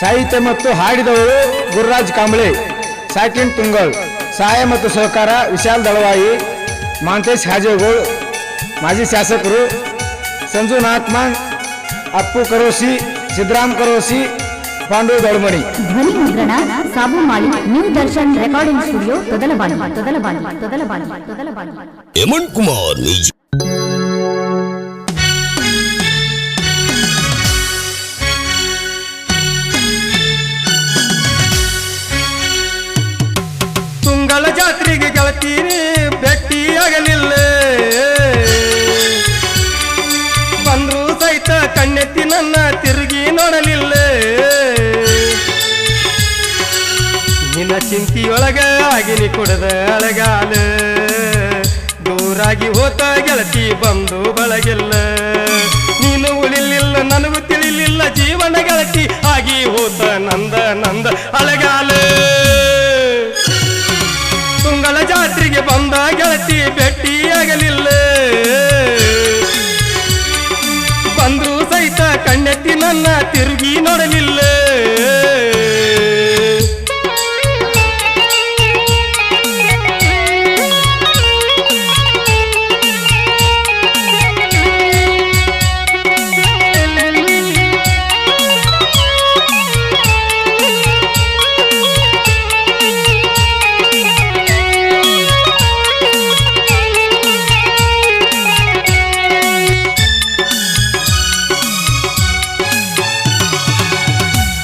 ಸಾಹಿತ್ಯ ಮತ್ತು ಹಾಡಿದವರು ಗುರುರಾಜ್ ಕಾಂಬಳೆ ಸಾಕಿನ್ ತುಂಗಲ್ ಸಹಾಯ ಮತ್ತು ಸಹಕಾರ ವಿಶಾಲ್ ದಳವಾಯಿ ಮಾಂತೇಶ್ ಹಾಜೇಗೋಳ್ ಮಾಜಿ ಶಾಸಕರು ಸಂಜು ನಾಥ್ಮಾನ್ ಅಪ್ಪು ಕರೋಸಿ ಸಿದ್ದರಾಮ್ ಕರೋಸಿ ಪಾಂಡು ದಳಮಣಿ ಧ್ವನಿ ಮುದ್ರಣ ಸಾಬು Mali new Darshan recording studio Todalabadi Todalabadi Todalabadi Todalabadi Hemanth Kumar ನಿಜ ತುಂಗಳ ಜಾತ್ರೆಗೆ ಗೆಳತೀನಿ ಭೇಟಿಯಾಗಲಿಲ್ಲ. ಬಂದ್ರು ಸಹಿತ ಕಣ್ಣೆತ್ತಿ ನನ್ನ ತಿರುಗಿ ನೋಡಲಿಲ್ಲ. ನಿನ್ನ ಚಿಂತಿಯೊಳಗ ಆಗಿನಿ ಕುಡದ ಅಳಗಾಲ. ದೂರಾಗಿ ಹೋತ ಗೆಳತಿ ಬಂದು ಬಳಗಿಲ್ಲ. ನೀನು ಉಳಿಲಿಲ್ಲ, ನನಗೂ ತಿಳಿಲಿಲ್ಲ, ಜೀವನ ಗೆಳತಿ ಆಗಿ ಹೋತ ನಂದ ನಂದ ಅಳಗಾಲ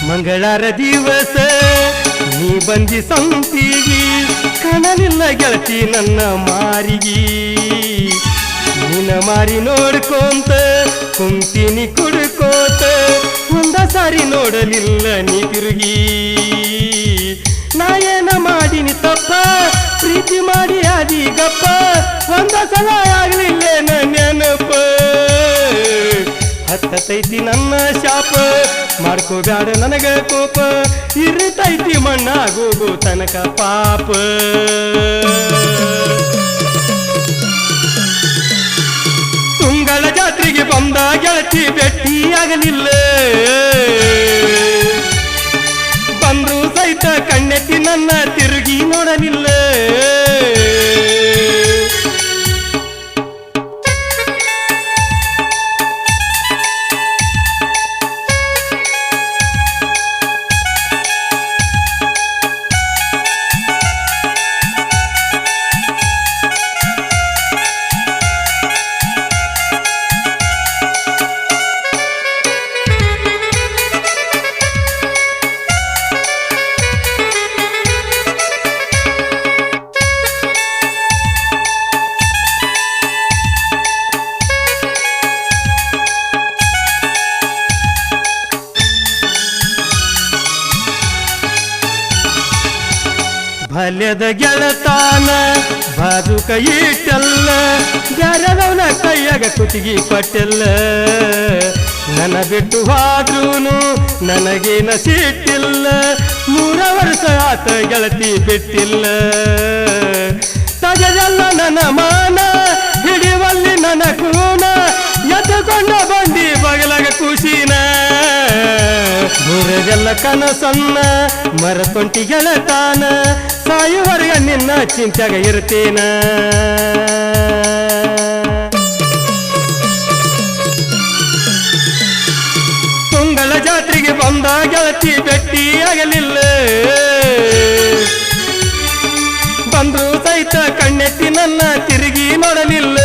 ಮಂಗಳಾರ ದಿವಸ ನೀ ಬಂದಿ ಸಂತಿಗಿ ಕಾಣಲಿಲ್ಲ ಗೆಳತಿ ನನ್ನ ಮಾರಿಗಿ ನಿನ್ನ ಮಾರಿ ನೋಡ್ಕೊಂತ ಕುಂತೀನಿ ಕುಡ್ಕೋತ ಒಂದ ಸಾರಿ ನೋಡಲಿಲ್ಲ ನೀ ತಿರುಗಿ ನಾ ಏನ ಮಾಡಿನಿ ತಪ್ಪ ಪ್ರೀತಿ ಮಾಡಿ ಆದಿ ಗಪ್ಪ ಒಂದ ಸಲ ಹತ್ತತೈತಿ ನನ್ನ ಶಾಪ. ಮಾಡ್ಕೋಬ್ಯಾಡ ನನಗ ಕೋಪ. ಇರ್ತೈತಿ ಮಣ್ಣಾಗೋಗು ತನಕ ಪಾಪ. ತುಂಗಳ ಜಾತ್ರೆಗೆ ಬಂದ ಗೆಳತಿ ಭೇಟಿಯಾಗಲಿಲ್ಲ. ಬಂದ್ರು ಸಹಿತ ಕಣ್ಣೆತ್ತಿ ನನ್ನ ತಿರುಗಿ ನೋಡಲಿಲ್ಲ. ಭಲ್ಯದ ಗೆಳತಾನ ಬಾಜುಕ ಇಟ್ಟಲ್ಲ ಬ್ಯಾರದವನ ಕೈಯಾಗ ಕುತ್ತಿಗೆ ಪಟ್ಟೆಲ್ಲ ನನ್ನ ಬಿಟ್ಟು ಹೋದ್ರೂನು ನನಗೇನ ಸಿಟ್ಟಿಲ್ಲ ಮೂರ ವರ್ಷ ಆತ ಗೆಳತಿ ಬಿಟ್ಟಿಲ್ಲ ತಗದಲ್ಲ ನನ್ನ ಮಾನ ಹಿಡಿವಲ್ಲಿ ನನ್ನ ಕೂನ ಎದ್ದುಕೊಂಡ ಬಂದಿ ಬಗಲಾಗ ಖುಷಿನ ಮುರಗೆಲ್ಲ ಕನಸನ್ನ ಮರತೊಂಟಿ ಗೆಳತಾನ ಸಾಯುವರೆಗ ನಿನ್ನ ಚಿಂತ್ಯಾಗ ಇರ್ತೀನ ತುಂಗಳ ಜಾತ್ರೆಗೆ ಬಂದ ಗೆಳತಿ ಭೇಟಿಯಾಗಲಿಲ್ಲ. ಬಂದ್ರು ಸಹಿತ ಕಣ್ಣೆತ್ತಿ ನನ್ನ ತಿರುಗಿ ನೋಡಲಿಲ್ಲ.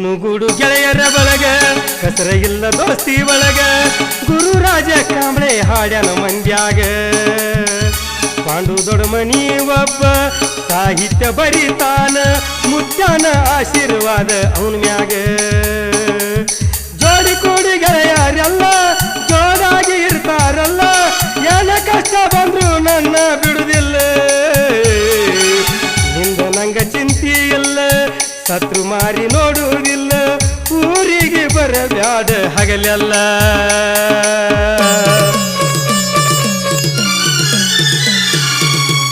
ಜೀನುಗೂಡು ಗೆಳೆಯರ ಬಳಗ ಕಸರ ಇಲ್ಲ ದೋಸ್ತಿ ಒಳಗೆ ಗುರುರಾಜ ಕಾಂಬಳೆ ಹಾಡ್ಯಾನ ಮಂದ್ಯಾಗ ಪಾಂಡು ದೊಡ್ಡಮನಿ ಒಬ್ಬ ಸಾಹಿತ್ಯ ಬರಿತಾನ ಮುಚ್ಚಾನ ಆಶೀರ್ವಾದ ಅವನ ಮ್ಯಾಗ. ಜೋಡಿ ಕೂಡಿ ಗೆಳೆಯರೆಲ್ಲ ಜೋರಾಗಿ ಇರ್ತಾರಲ್ಲ, ಏನ ಕಷ್ಟ ಬಂದ್ರು ನನ್ನ ಬಿಡುದಿಲ್ಲ. ನಿಂದ ನಂಗ ಚಿಂತಿ ಇಲ್ಲ, ಸತ್ರು ಮಾರಿ ಹಗಲೆಲ್ಲ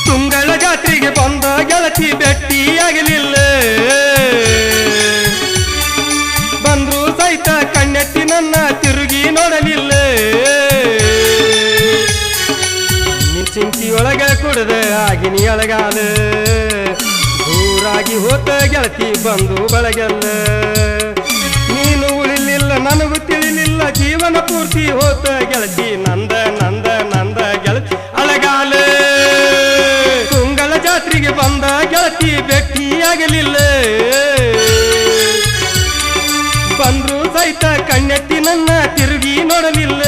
ತುಂಗಳ ಜಾತ್ರೆಗೆ ಬಂದ ಗೆಳತಿ ಆಗಲಿಲ್ಲ ಬಂದ್ರು ಸಹಿತ ಕಣ್ಣೆತ್ತಿ ನನ್ನ ತಿರುಗಿ ನೋಡಲಿಲ್ಲ. ನೀ ಚಿಂತಿಯೊಳಗ ಕುಡದ ಆಗಿನಿ ಅಳಗಾಲ ದೂರಾಗಿ ಹೋತ ಗೆಳತಿ ಬಂದು ಬಳಗಲ್ಲ. ಹೋತ ಗೆಳತಿ, ನಂದ ನಂದ ನಂದ ಗೆಳತಿ. ಅಳಗಾಲ ತುಂಗಲ ಜಾತ್ರೆಗೆ ಬಂದ ಗೆಳತಿ, ಭೇಟಿಯಾಗಲಿಲ್ಲ. ಬಂದ್ರು ಸಹಿತ ಕಣ್ಣೆತ್ತಿ ನನ್ನ ತಿರುಗಿ ನೋಡಲಿಲ್ಲ.